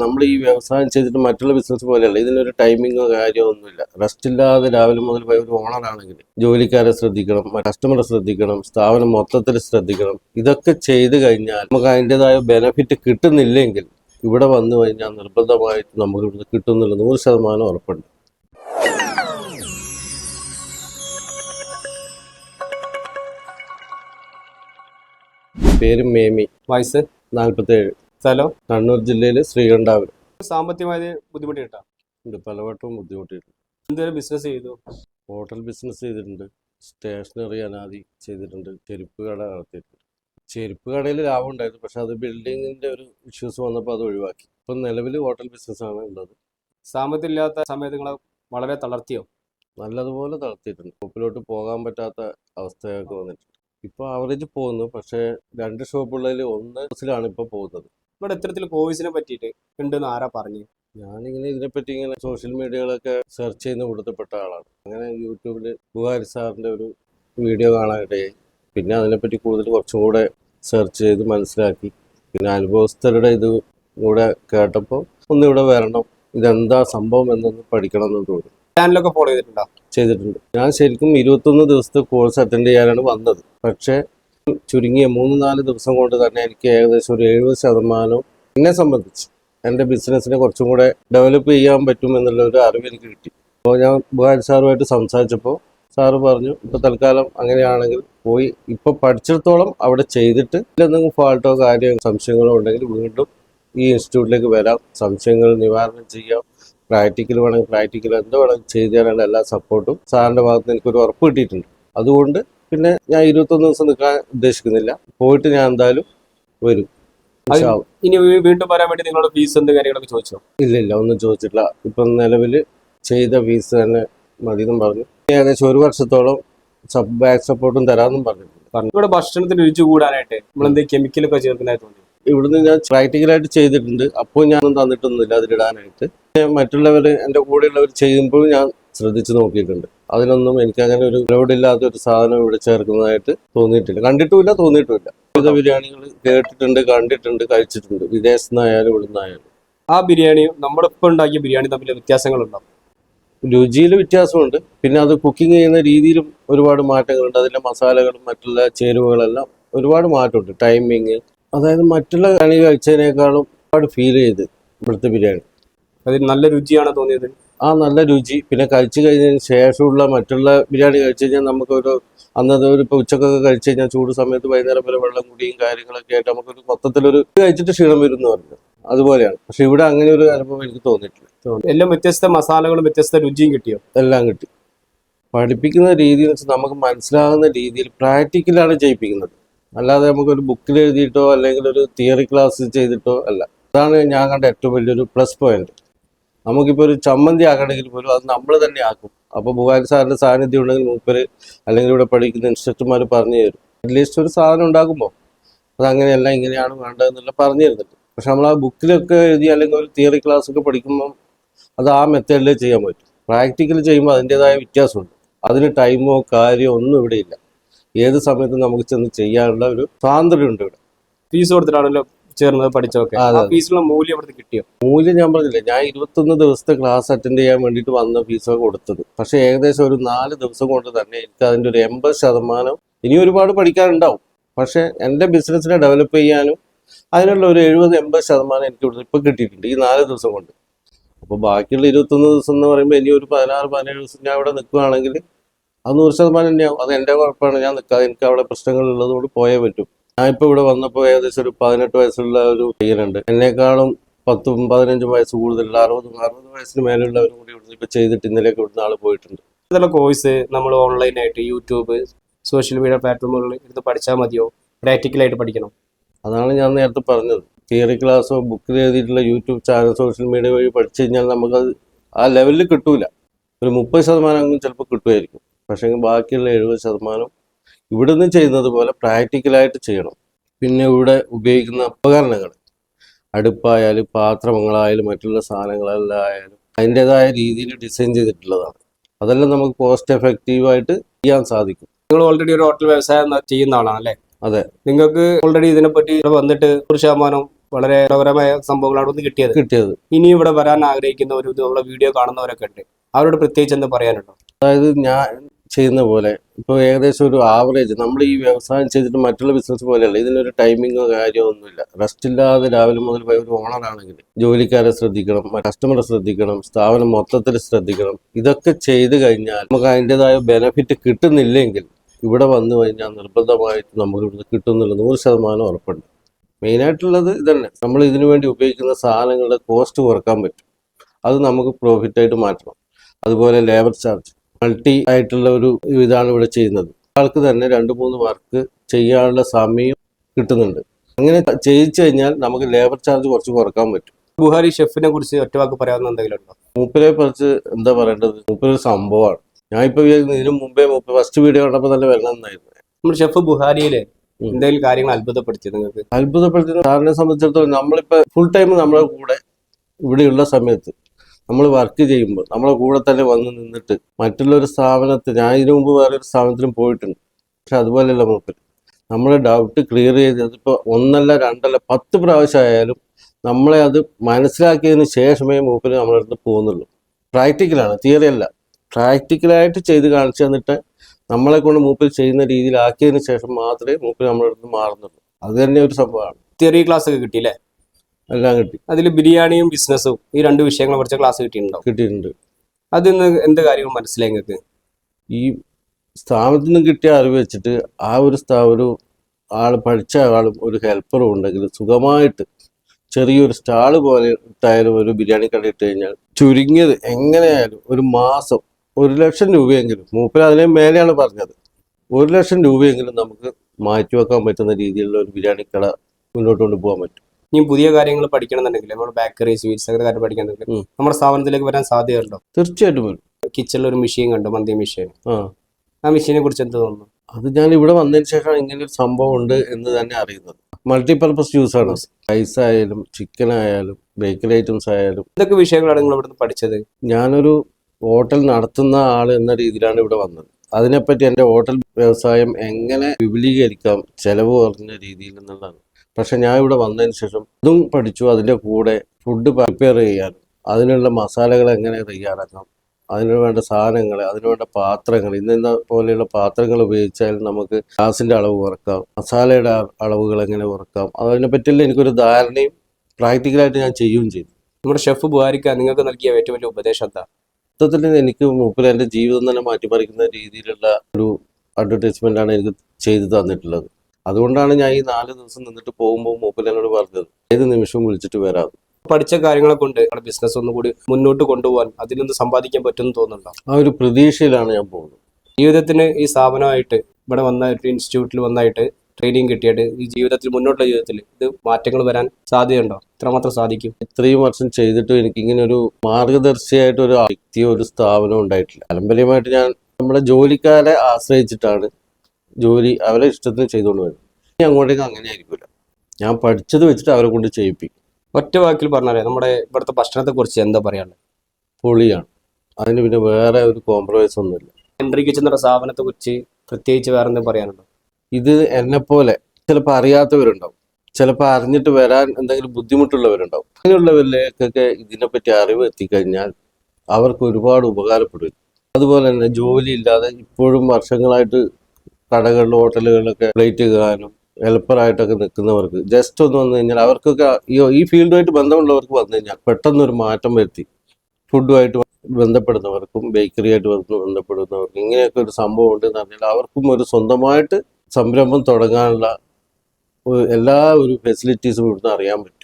നമ്മൾ ഈ വ്യവസായം ചെയ്തിട്ട് മറ്റുള്ള ബിസിനസ് പോലെയല്ല. ഇതിനൊരു ടൈമിങ്ങോ കാര്യമോ ഒന്നുമില്ല. റെസ്റ്റ് ഇല്ലാതെ രാവിലെ മുതൽ ഒരു ഓണറാണെങ്കിൽ ജോലിക്കാരെ ശ്രദ്ധിക്കണം കസ്റ്റമറെ ശ്രദ്ധിക്കണം സ്ഥാപനം മൊത്തത്തിൽ ശ്രദ്ധിക്കണം. ഇതൊക്കെ ചെയ്ത് കഴിഞ്ഞാൽ നമുക്ക് അതിന്റെതായ ബെനിഫിറ്റ് കിട്ടുന്നില്ലെങ്കിൽ ഇവിടെ വന്നു കഴിഞ്ഞാൽ നിർബന്ധമായിട്ട് നമുക്ക് ഇവിടുന്ന് കിട്ടുന്നില്ല നൂറ് ശതമാനം ഉറപ്പുണ്ട്. പേര് മേമി. വയസ്സ്? നാൽപ്പത്തേഴ്. സ്ഥലം കണ്ണൂർ ജില്ലയിൽ ശ്രീകണ്ഠാപുരം. സാമ്പത്തികമായി ബുദ്ധിമുട്ട് കിട്ടാം ഉണ്ട് പലവട്ടവും ബുദ്ധിമുട്ടിയിട്ടുണ്ട്. എന്തൊരു ബിസിനസ് ചെയ്തു? ഹോട്ടൽ ബിസിനസ് ചെയ്തിട്ടുണ്ട്. സ്റ്റേഷനറി അനാദി ചെയ്തിട്ടുണ്ട്. ചെരുപ്പ് കട നടത്തിയിട്ടുണ്ട്. ചെരുപ്പ് കടയിൽ ലാഭം ഉണ്ടായിരുന്നു. പക്ഷെ അത് ബിൽഡിങ്ങിന്റെ ഒരു ഇഷ്യൂസ് വന്നപ്പോൾ അത് ഒഴിവാക്കി. ഇപ്പം നിലവിൽ ഹോട്ടൽ ബിസിനസ്സാണ് ഉള്ളത്. സാമ്പത്തികം ഇല്ലാത്ത സമയത്ത് നിങ്ങളെ വളരെ തളർത്തിയോ? നല്ലതുപോലെ തളർത്തിയിട്ടുണ്ട്. ഷോപ്പിലോട്ട് പോകാൻ പറ്റാത്ത അവസ്ഥയൊക്കെ വന്നിട്ടുണ്ട്. ഇപ്പോൾ ആവറേജ് പോകുന്നു. പക്ഷേ രണ്ട് ഷോപ്പുള്ളതിൽ ഒന്ന് ബസ്സിലാണ് ഇപ്പോൾ പോകുന്നത്. ഇവിടെ ഇത്തരത്തിൽ കോഴ്സിനെ പറ്റിയിട്ട് ഉണ്ടെന്ന് ആരാ പറഞ്ഞു? ഞാനിങ്ങനെ ഇതിനെപ്പറ്റി ഇങ്ങനെ സോഷ്യൽ മീഡിയകളൊക്കെ സെർച്ച് ചെയ്യുന്ന കൊടുത്തപ്പെട്ട ആളാണ്. അങ്ങനെ യൂട്യൂബിൽ ബുഹാരി സാറിന്റെ ഒരു വീഡിയോ കാണാനിടയായി പിന്നെ അതിനെപ്പറ്റി കൂടുതൽ കുറച്ചും കൂടെ സെർച്ച് ചെയ്ത് മനസ്സിലാക്കി. പിന്നെ അനുഭവസ്ഥരുടെ ഇത് കൂടെ കേട്ടപ്പോൾ ഒന്നിവിടെ വരണം. ഇതെന്താ സംഭവം എന്നൊന്ന് പഠിക്കണം എന്ന് തോന്നി ചാനലൊക്കെ ഫോളോ ചെയ്തിട്ടുണ്ടോ? ചെയ്തിട്ടുണ്ട്. ഞാൻ ശരിക്കും ഇരുപത്തൊന്ന് ദിവസത്തെ കോഴ്സ് അറ്റൻഡ് ചെയ്യാനാണ് വന്നത്. പക്ഷേ ചുരുങ്ങിയ മൂന്ന് നാല് ദിവസം കൊണ്ട് തന്നെ എനിക്ക് ഏകദേശം ഒരു എഴുപത് ശതമാനം എന്നെ സംബന്ധിച്ച് എന്റെ ബിസിനസ്സിനെ കുറച്ചും കൂടെ ഡെവലപ്പ് ചെയ്യാൻ പറ്റും എന്നുള്ള ഒരു അറിവ് എനിക്ക് കിട്ടി. അപ്പോൾ ഞാൻ ബുഹാൻ സാറുമായിട്ട് സംസാരിച്ചപ്പോൾ സാറ് പറഞ്ഞു ഇപ്പോൾ തൽക്കാലം അങ്ങനെയാണെങ്കിൽ പോയി ഇപ്പോൾ പഠിച്ചിടത്തോളം അവിടെ ചെയ്തിട്ട് എന്തെങ്കിലും ഫാൾട്ടോ കാര്യമോ സംശയങ്ങളോ ഉണ്ടെങ്കിൽ വീണ്ടും ഈ ഇൻസ്റ്റിറ്റ്യൂട്ടിലേക്ക് വരാം. സംശയങ്ങൾ നിവാരണം ചെയ്യാം. പ്രാക്ടിക്കൽ വേണമെങ്കിൽ പ്രാക്ടിക്കൽ എന്ത് വേണമെങ്കിൽ ചെയ്തു തരാനുള്ള എല്ലാ സപ്പോർട്ടും സാറിന്റെ ഭാഗത്ത് എനിക്കൊരു ഉറപ്പ് കിട്ടിയിട്ടുണ്ട്. അതുകൊണ്ട് പിന്നെ ഞാൻ ഇരുപത്തൊന്ന് ദിവസം നിൽക്കാൻ ഉദ്ദേശിക്കുന്നില്ല. പോയിട്ട് ഞാൻ എന്തായാലും വരും. ഇനി വീണ്ടും വരാൻ വേണ്ടി നിങ്ങളുടെ ഫീസ് എന്ത് കാര്യങ്ങളൊക്കെ ചോദിച്ചോ? ഇല്ല ഇല്ല ഒന്നും ചോദിച്ചിട്ടില്ല. ഇപ്പം നിലവിൽ ചെയ്ത ഫീസ് തന്നെ മതി എന്നും പറഞ്ഞു ഏകദേശം ഒരു വർഷത്തോളം സബ് ബാക്ക് സപ്പോർട്ടും തരാമെന്നും പറഞ്ഞിട്ടുണ്ട്. ഇവിടെ ഭക്ഷണത്തിന് രുചി കൂടാനായിട്ട് നമ്മൾ എന്ത് കെമിക്കലൊക്കെ ചേർക്കുന്നതായി തോന്നി ഇവിടുന്ന് ഞാൻ പ്രാക്ടിക്കലായിട്ട് ചെയ്തിട്ടുണ്ട്. അപ്പോൾ ഞാനൊന്നും തന്നിട്ടൊന്നുമില്ല അതിലിടാനായിട്ട്. മറ്റുള്ളവർ എന്റെ കൂടെയുള്ളവർ ചെയ്യുമ്പോൾ ഞാൻ ശ്രദ്ധിച്ചു നോക്കിയിട്ടുണ്ട്. അതിനൊന്നും എനിക്ക് അങ്ങനെ ഒരു ലോഡില്ലാത്ത ഒരു സാധനം ഇവിടെ ചേർക്കുന്നതായിട്ട് തോന്നിയിട്ടില്ല. കണ്ടിട്ടുമില്ല തോന്നിയിട്ടുമില്ല. വിവിധ ബിരിയാണികൾ കേട്ടിട്ടുണ്ട് കണ്ടിട്ടുണ്ട് കഴിച്ചിട്ടുണ്ട്. വിദേശത്ത് നിന്നായാലും ഇവിടെ നിന്നായാലും ആ ബിരിയാണി നമ്മുടെ ഇപ്പം ഉണ്ടാക്കിയ ബിരിയാണി തമ്മിൽ വ്യത്യാസങ്ങളുണ്ടോ? രുചിയിൽ വ്യത്യാസമുണ്ട്. പിന്നെ അത് കുക്കിംഗ് ചെയ്യുന്ന രീതിയിലും ഒരുപാട് മാറ്റങ്ങളുണ്ട്. അതിലെ മസാലകളും മറ്റുള്ള ചേരുവകളെല്ലാം ഒരുപാട് മാറ്റമുണ്ട്. ടൈമിങ് അതായത് മറ്റുള്ള കണി കഴിച്ചതിനേക്കാളും ഒരുപാട് ഫീൽ ചെയ്ത് ഇവിടുത്തെ ബിരിയാണി. അതിൽ നല്ല രുചിയാണ് തോന്നിയത്? ആ നല്ല രുചി. പിന്നെ കഴിച്ചു കഴിഞ്ഞതിന് ശേഷമുള്ള മറ്റുള്ള ബിരിയാണി കഴിച്ചു കഴിഞ്ഞാൽ നമുക്കൊരു അന്നത്തെ ഒരു ഇപ്പോൾ ഉച്ചക്കൊക്കെ കഴിച്ചു കഴിഞ്ഞാൽ ചൂട് സമയത്ത് വൈകുന്നേരം വരെ വെള്ളം കുടിയും കാര്യങ്ങളൊക്കെ ആയിട്ട് നമുക്കൊരു മൊത്തത്തിലൊരു കഴിച്ചിട്ട് ക്ഷീണം വരുന്നു പറഞ്ഞു. അതുപോലെയാണ്. പക്ഷെ ഇവിടെ അങ്ങനെ ഒരു അനുഭവം എനിക്ക് തോന്നിയിട്ടില്ല. എല്ലാം വ്യത്യസ്ത മസാലകളും വ്യത്യസ്ത രുചിയും കിട്ടിയോ? എല്ലാം കിട്ടി. പഠിപ്പിക്കുന്ന രീതി വെച്ച് വെച്ചാൽ നമുക്ക് മനസ്സിലാകുന്ന രീതിയിൽ പ്രാക്ടിക്കലാണ് ചെയ്യിപ്പിക്കുന്നത്. അല്ലാതെ നമുക്കൊരു ബുക്കിൽ എഴുതിയിട്ടോ അല്ലെങ്കിൽ ഒരു തിയറി ക്ലാസ് ചെയ്തിട്ടോ അല്ല. അതാണ് ഞാൻ കണ്ട ഏറ്റവും വലിയൊരു പ്ലസ് പോയിന്റ്. നമുക്കിപ്പോൾ ഒരു ചമ്മന്തി ആക്കണമെങ്കിൽ പോലും അത് നമ്മൾ തന്നെ ആക്കും. അപ്പോൾ ഭുവാൻ സാറിന്റെ സാന്നിധ്യം ഉണ്ടെങ്കിൽ മൂപ്പര് അല്ലെങ്കിൽ ഇവിടെ പഠിക്കുന്ന ഇൻസ്ട്രക്ടർമാർ പറഞ്ഞു തരും. അറ്റ്ലീസ്റ്റ് ഒരു സാധനം ഉണ്ടാക്കുമ്പോൾ അത് അങ്ങനെയല്ല ഇങ്ങനെയാണ് വേണ്ടതെന്നുള്ള പറഞ്ഞു തരുന്നുണ്ട്. പക്ഷെ നമ്മൾ ആ ബുക്കിലൊക്കെ എഴുതി അല്ലെങ്കിൽ ഒരു തിയറി ക്ലാസ് ഒക്കെ പഠിക്കുമ്പോൾ അത് ആ മെത്തേഡിലേ ചെയ്യാൻ പറ്റും. പ്രാക്ടിക്കൽ ചെയ്യുമ്പോൾ അതിന്റെതായ വ്യത്യാസമുണ്ട്. അതിന് ടൈമോ കാര്യമോ ഒന്നും ഇവിടെ ഇല്ല. ഏത് സമയത്തും നമുക്ക് ചെന്ന് ചെയ്യാനുള്ള ഒരു സ്വാതന്ത്ര്യമുണ്ട് ഇവിടെ. ഫീസ് കൊടുത്തിട്ടാണല്ലോ ചേർന്നത് അതെ. ഫീസിലുള്ള മൂല്യം അവിടുത്തെ കിട്ടിയോ? മൂല്യം ഞാൻ പറഞ്ഞില്ലേ ഞാൻ ഇരുപത്തൊന്ന് ദിവസത്തെ ക്ലാസ് അറ്റൻഡ് ചെയ്യാൻ വേണ്ടിട്ട് വന്ന ഫീസൊക്കെ കൊടുത്തത്. പക്ഷെ ഏകദേശം ഒരു നാല് ദിവസം കൊണ്ട് തന്നെ എനിക്ക് അതിന്റെ ഒരു എൺപത് ശതമാനം ഇനി ഒരുപാട് പഠിക്കാനുണ്ടാവും. പക്ഷെ എന്റെ ബിസിനസ്സിനെ ഡെവലപ്പ് ചെയ്യാനും അതിനുള്ള ഒരു എഴുപത് എൺപത് ശതമാനം എനിക്ക് ഇവിടുന്ന് ഇപ്പൊ കിട്ടിയിട്ടുണ്ട് ഈ നാല് ദിവസം കൊണ്ട്. അപ്പോൾ ബാക്കിയുള്ള ഇരുപത്തൊന്ന് ദിവസം എന്ന് പറയുമ്പോൾ ഇനി ഒരു പതിനാറ് പതിനേഴ് ദിവസം ഞാൻ ഇവിടെ നിൽക്കുകയാണെങ്കിൽ അത് നൂറ് ശതമാനം തന്നെയാവും. അത് എന്റെ കുഴപ്പമാണ് ഞാൻ നിൽക്കാതെ എനിക്ക് അവിടെ പ്രശ്നങ്ങൾ ഉള്ളതുകൊണ്ട് പോയേ പറ്റും. ഞാൻ ഇപ്പോൾ ഇവിടെ വന്നപ്പോൾ ഏകദേശം ഒരു പതിനെട്ട് വയസ്സുള്ള ഒരു പയ്യനുണ്ട്. എന്നെക്കാളും പത്തും പതിനഞ്ചും വയസ്സ് കൂടുതലുള്ള അറുപതും അറുപത് വയസ്സിന് മേലുള്ളവരും കൂടി ഇവിടുന്ന് ഇപ്പോൾ ചെയ്തിട്ട് ഇന്നലെയൊക്കെ ഇവിടുന്ന് ആൾ പോയിട്ടുണ്ട്. ഇതുള്ള കോഴ്സ് നമ്മൾ ഓൺലൈനായിട്ട് യൂട്യൂബ് സോഷ്യൽ മീഡിയ പ്ലാറ്റ്ഫോമുകളിൽ ഇരുന്ന് പഠിച്ചാൽ മതിയോ? പ്രാക്ടിക്കലായിട്ട് പഠിക്കണം. അതാണ് ഞാൻ നേരത്തെ പറഞ്ഞത്. തിയറി ക്ലാസ്സോ ബുക്കിൽ എഴുതിയിട്ടുള്ള യൂട്യൂബ് ചാനൽ സോഷ്യൽ മീഡിയ വഴി പഠിച്ചു കഴിഞ്ഞാൽ നമുക്കത് ആ ലെവലിൽ കിട്ടൂല. ഒരു മുപ്പത് ശതമാനം ചിലപ്പോൾ കിട്ടുമായിരിക്കും. പക്ഷേ ബാക്കിയുള്ള എഴുപത് ശതമാനം ഇവിടുന്ന് ചെയ്യുന്നത് പോലെ പ്രാക്ടിക്കലായിട്ട് ചെയ്യണം. പിന്നെ ഇവിടെ ഉപയോഗിക്കുന്ന ഉപകരണങ്ങൾ. അടുപ്പായാലും പാത്രങ്ങളായാലും മറ്റുള്ള സാധനങ്ങളെല്ലാം ആയാലും അതിന്റെതായ രീതിയിൽ ഡിസൈൻ ചെയ്തിട്ടുള്ളതാണ്. അതെല്ലാം നമുക്ക് കോസ്റ്റ് എഫക്റ്റീവായിട്ട് ചെയ്യാൻ സാധിക്കും. നിങ്ങൾ ഓൾറെഡി ഒരു ഹോട്ടൽ വ്യവസായം ചെയ്യുന്ന ആളാണ് അല്ലേ? അതെ. നിങ്ങൾക്ക് ഓൾറെഡി ഇതിനെപ്പറ്റി ഇവിടെ വന്നിട്ട് ഒരു ശതമാനം വളരെ മനോഹരമായ സംഭവങ്ങളാണ് ഒന്ന് കിട്ടിയത്. കിട്ടിയത്. ഇനി ഇവിടെ വരാൻ ആഗ്രഹിക്കുന്ന ഒരു നമ്മളെ വീഡിയോ കാണുന്നവരൊക്കെ ഉണ്ട്. അവരോട് പ്രത്യേകിച്ച് എന്താ പറയാനുണ്ടോ? അതായത് ഞാൻ ചെയ്യുന്ന പോലെ ഇപ്പോൾ ഏകദേശം ഒരു ആവറേജ് നമ്മൾ ഈ വ്യവസായം ചെയ്തിട്ട് മറ്റുള്ള ബിസിനസ് പോലെയല്ല ഇതിനൊരു ടൈമിങ്ങോ കാര്യമോ ഒന്നുമില്ല. റെസ്റ്റ് ഇല്ലാതെ രാവിലെ മുതൽ ഒരു ഓണറാണെങ്കിൽ ജോലിക്കാരെ ശ്രദ്ധിക്കണം കസ്റ്റമറെ ശ്രദ്ധിക്കണം സ്ഥാപനം മൊത്തത്തിൽ ശ്രദ്ധിക്കണം. ഇതൊക്കെ ചെയ്ത് കഴിഞ്ഞാൽ നമുക്ക് അതിന്റെതായ ബെനിഫിറ്റ് കിട്ടുന്നില്ലെങ്കിൽ ഇവിടെ വന്നു കഴിഞ്ഞാൽ നിർബന്ധമായിട്ട് നമുക്ക് ഇവിടുന്ന് കിട്ടുന്നുള്ള നൂറ് ശതമാനം ഉറപ്പുണ്ട്. മെയിനായിട്ടുള്ളത് ഇതന്നെ. നമ്മൾ ഇതിനു വേണ്ടി ഉപയോഗിക്കുന്ന സാധനങ്ങളുടെ കോസ്റ്റ് കുറയ്ക്കാൻ പറ്റും. അത് നമുക്ക് പ്രോഫിറ്റായിട്ട് മാറ്റണം. അതുപോലെ ലേബർ ചാർജ് മൾട്ടി ആയിട്ടുള്ള ഒരു ഇതാണ് ഇവിടെ ചെയ്യുന്നത്. ആൾക്ക് തന്നെ രണ്ട് മൂന്ന് വർക്ക് ചെയ്യാനുള്ള സമയം കിട്ടുന്നുണ്ട്. അങ്ങനെ ചെയ്യിച്ചു കഴിഞ്ഞാൽ നമുക്ക് ലേബർ ചാർജ് കുറച്ച് കുറയ്ക്കാൻ പറ്റും. ബുഹാരി ഷെഫിനെ കുറിച്ച് ഒറ്റവാക്ക് പറയാവുന്ന എന്തെങ്കിലും ഉണ്ടോ മൂപ്പരെ കുറിച്ച് എന്താ പറയേണ്ടത്? മൂപ്പര് സംഭവമാണ്. ഞാൻ ഇപ്പൊ ഇതിന് മുമ്പേ മൂപ്പ ഫസ്റ്റ് വീഡിയോ കണ്ടപ്പോൾ തന്നെ വരണം എന്നായിരുന്നു നമ്മുടെ ഷെഫ് ബുഹാരിയിലെ. എന്തെങ്കിലും കാര്യങ്ങൾ അത്ഭുതപ്പെടുത്തി നിങ്ങൾക്ക്? അത്ഭുതപ്പെടുത്തി സാറിനെ സംബന്ധിച്ചിടത്തോളം നമ്മളിപ്പോ ഫുൾ ടൈം നമ്മുടെ കൂടെ ഇവിടെയുള്ള സമയത്ത് നമ്മൾ വർക്ക് ചെയ്യുമ്പോൾ നമ്മളെ കൂടെ തന്നെ വന്ന് നിന്നിട്ട് മറ്റുള്ള ഒരു സ്ഥാപനത്തിൽ ഞാൻ ഇതിനു മുമ്പ് വേറെ ഒരു സ്ഥാപനത്തിലും പോയിട്ടുണ്ട്. പക്ഷെ അതുപോലെയല്ല മൂപ്പര്. നമ്മളെ ഡൗട്ട് ക്ലിയർ ചെയ്ത് അതിപ്പോൾ ഒന്നല്ല രണ്ടല്ല പത്ത് പ്രാവശ്യമായാലും നമ്മളെ അത് മനസ്സിലാക്കിയതിന് ശേഷമേ മൂപ്പര് നമ്മളെ അടുത്ത് പോകുന്നുള്ളൂ. പ്രാക്ടിക്കലാണ് തിയറി അല്ല. പ്രാക്ടിക്കലായിട്ട് ചെയ്ത് കാണിച്ചു തന്നിട്ട് നമ്മളെ കൊണ്ട് മൂപ്പര് ചെയ്യുന്ന രീതിയിലാക്കിയതിന് ശേഷം മാത്രമേ മൂപ്പര് നമ്മളെ അടുത്ത് മാറുന്നുള്ളൂ. അത് തന്നെ ഒരു സംഭവമാണ്. തിയറി ക്ലാസ് ഒക്കെ കിട്ടിയില്ലേ? എല്ലാം കിട്ടി. അതിൽ ബിരിയാണിയും ബിസിനസ്സും ഈ രണ്ട് വിഷയങ്ങളെ കുറിച്ച് ക്ലാസ് കിട്ടിയിട്ടുണ്ടോ കിട്ടിയിട്ടുണ്ട്. അതിൽ നിന്ന് എന്ത് കാര്യങ്ങൾ മനസ്സിലായി നിങ്ങൾക്ക്? ഈ സ്ഥാപനത്തിൽ നിന്ന് കിട്ടിയ അറിവ് വെച്ചിട്ട് ആ ഒരു സ്ഥാപനം ഒരു ആൾ പഠിച്ച ആളും ഒരു ഹെൽപ്പറും ഉണ്ടെങ്കിൽ സുഖമായിട്ട് ചെറിയൊരു സ്റ്റാൾ പോലെ ഇട്ടായാലും ഒരു ബിരിയാണി കട ഇട്ട് കഴിഞ്ഞാൽ ചുരുങ്ങിയത് എങ്ങനെയായാലും ഒരു മാസം ഒരു ലക്ഷം രൂപയെങ്കിലും മൂപ്പര് അതിനെ മേലെയാണ് പറഞ്ഞത്. ഒരു ലക്ഷം രൂപയെങ്കിലും നമുക്ക് മാറ്റി വെക്കാൻ പറ്റുന്ന രീതിയിലുള്ള ഒരു ബിരിയാണി കട മുന്നോട്ട് കൊണ്ടുപോകാൻ പറ്റും. ഇനി പുതിയ കാര്യങ്ങൾ പഠിക്കണമെന്നുണ്ടെങ്കിൽ നമ്മൾ ബേക്കറി സ്വീറ്റ്സ് അങ്ങനെ കാര്യം പഠിക്കണമെന്നുണ്ടെങ്കിൽ. നമ്മുടെ സ്ഥാപനത്തിലേക്ക് വരാൻ സാധ്യതയുണ്ടോ? തീർച്ചയായിട്ടും വരും. കിച്ചണിൽ ഒരു മെഷീൻ കണ്ടു മന്തി മെഷീൻ ആ. ആ മെഷീനെ കുറിച്ച് എന്ത് തോന്നുന്നു? അത് ഞാൻ ഇവിടെ വന്നതിന് ശേഷം ഇങ്ങനെ ഒരു സംഭവം ഉണ്ട് എന്ന് തന്നെ അറിയുന്നത്. മൾട്ടിപർപ്പസ് യൂസ് ആണ്. റൈസ് ആയാലും ചിക്കൻ ആയാലും ബേക്കറി ഐറ്റംസ് ആയാലും. ഇതൊക്കെ വിഷയങ്ങളാണ് നിങ്ങൾ ഇവിടുന്ന് പഠിച്ചത്? ഞാനൊരു ഹോട്ടൽ നടത്തുന്ന ആൾ എന്ന രീതിയിലാണ് ഇവിടെ വന്നത്. അതിനെപ്പറ്റി എന്റെ ഹോട്ടൽ വ്യവസായം എങ്ങനെ വിപുലീകരിക്കാം ചെലവ് കുറഞ്ഞ രീതിയിൽ എന്നുള്ളതാണ്. പക്ഷെ ഞാൻ ഇവിടെ വന്നതിന് ശേഷം അതും പഠിച്ചു അതിന്റെ കൂടെ ഫുഡ് പ്രിപ്പയർ ചെയ്യാൻ. അതിനുള്ള മസാലകൾ എങ്ങനെ തയ്യാറാക്കാം? അതിനു വേണ്ട സാധനങ്ങൾ അതിനു വേണ്ട പാത്രങ്ങൾ ഇന്ന പോലെയുള്ള പാത്രങ്ങൾ ഉപയോഗിച്ചാൽ നമുക്ക് ഗ്യാസിന്റെ അളവ് കുറക്കാം മസാലയുടെ അളവുകൾ എങ്ങനെ കുറക്കാം? അതിനെ പറ്റിയുള്ള എനിക്കൊരു ധാരണയും പ്രാക്ടിക്കലായിട്ട് ഞാൻ ചെയ്യുകയും ചെയ്തു. നമ്മുടെ ഷെഫ് ബുഹാരിക്ക നിങ്ങൾക്ക് നൽകിയ ഏറ്റവും വലിയ ഉപദേശം എന്താ? മൊത്തത്തിൽ എനിക്ക് മൂപ്പര് എന്റെ ജീവിതം തന്നെ മാറ്റിമറിക്കുന്ന രീതിയിലുള്ള ഒരു അഡ്വർടൈസ്മെന്റ് ആണ് എനിക്ക് ചെയ്തു തന്നിട്ടുള്ളത്. അതുകൊണ്ടാണ് ഞാൻ ഈ നാല് ദിവസം നിന്നിട്ട് പോകുമ്പോൾ മൂപ്പര് എന്നോട് പറഞ്ഞത്. ഏത് നിമിഷവും വിളിച്ചിട്ട് വരാം. പഠിച്ച കാര്യങ്ങളെ കൊണ്ട് ബിസിനസ് ഒന്നുകൂടി മുന്നോട്ട് കൊണ്ടുപോകാൻ അതിൽ നിന്ന് സമ്പാദിക്കാൻ പറ്റുമെന്ന് തോന്നുന്നുണ്ടോ? ആ ഒരു പ്രതീക്ഷയിലാണ് ഞാൻ പോകുന്നത്. ജീവിതത്തിന് ഈ സ്ഥാപനമായിട്ട് ഇവിടെ വന്ന ഇൻസ്റ്റിറ്റ്യൂട്ടിൽ വന്നായിട്ട് ട്രെയിനിങ് കിട്ടിയിട്ട് ഈ ജീവിതത്തിൽ മുന്നോട്ടുള്ള ജീവിതത്തിൽ ഇത് മാറ്റങ്ങൾ വരാൻ സാധ്യതയുണ്ടോ? ഇത്രമാത്രം സാധിക്കും. ഇത്രയും വർഷം ചെയ്തിട്ടും എനിക്ക് ഇങ്ങനെ ഒരു മാർഗദർശിയായിട്ട് ഒരു വ്യക്തിയോ ഒരു സ്ഥാപനവും ഉണ്ടായിട്ടില്ല. പാരമ്പര്യമായിട്ട് ഞാൻ നമ്മുടെ ജോലിക്കാരെ ആശ്രയിച്ചിട്ടാണ് ജോലി അവരെ ഇഷ്ടത്തിന് ചെയ്തുകൊണ്ട് വരും. ഇനി അങ്ങോട്ടേക്ക് അങ്ങനെ ആയിരിക്കില്ല ഞാൻ പഠിച്ചത് വെച്ചിട്ട് അവരെ കൊണ്ട് ചെയ്യിപ്പിക്കും. ഒറ്റ വാക്കിൽ പറഞ്ഞാലേ നമ്മുടെ ഇവിടുത്തെ ഭക്ഷണത്തെ കുറിച്ച് എന്താ പറയാനുള്ളത് പൊളിയാണ്. അതിന് പിന്നെ വേറെ ഒരു കോംപ്രമൈസ് ഒന്നുമില്ല. എൻട്രി കിച്ചൻ സ്ഥാപനത്തെ കുറിച്ച് പ്രത്യേകിച്ച് വേറെ എന്തെങ്കിലും പറയാനുണ്ടോ? ഇത് എന്നെ പോലെ ചിലപ്പോൾ അറിയാത്തവരുണ്ടാവും. ചിലപ്പോൾ അറിഞ്ഞിട്ട് വരാൻ എന്തെങ്കിലും ബുദ്ധിമുട്ടുള്ളവരുണ്ടാവും. അങ്ങനെയുള്ളവരിലേക്കൊക്കെ ഇതിനെപ്പറ്റി അറിവ് എത്തിക്കഴിഞ്ഞാൽ അവർക്ക് ഒരുപാട് ഉപകാരപ്പെടും. അതുപോലെ തന്നെ ജോലി ഇല്ലാതെ ഇപ്പോഴും വർഷങ്ങളായിട്ട് കടകളിലും ഹോട്ടലുകളിലൊക്കെ പ്ലേറ്റ് കയറാനും ഹെൽപ്പറായിട്ടൊക്കെ നിൽക്കുന്നവർക്ക് ജസ്റ്റ് ഒന്ന് വന്നു കഴിഞ്ഞാൽ അവർക്കൊക്കെ ഈ ഫീൽഡുമായിട്ട് ബന്ധമുള്ളവർക്ക് വന്നു കഴിഞ്ഞാൽ പെട്ടെന്നൊരു മാറ്റം വരുത്തി. ഫുഡുമായിട്ട് ബന്ധപ്പെടുന്നവർക്കും ബേക്കറിയായിട്ട് ബന്ധപ്പെടുന്നവർക്കും ഇങ്ങനെയൊക്കെ ഒരു സംഭവം ഉണ്ടെന്ന് പറഞ്ഞാൽ അവർക്കും ഒരു സ്വന്തമായിട്ട് സംരംഭം തുടങ്ങാനുള്ള എല്ലാ ഒരു ഫെസിലിറ്റീസും ഇവിടുന്ന് അറിയാൻ പറ്റും.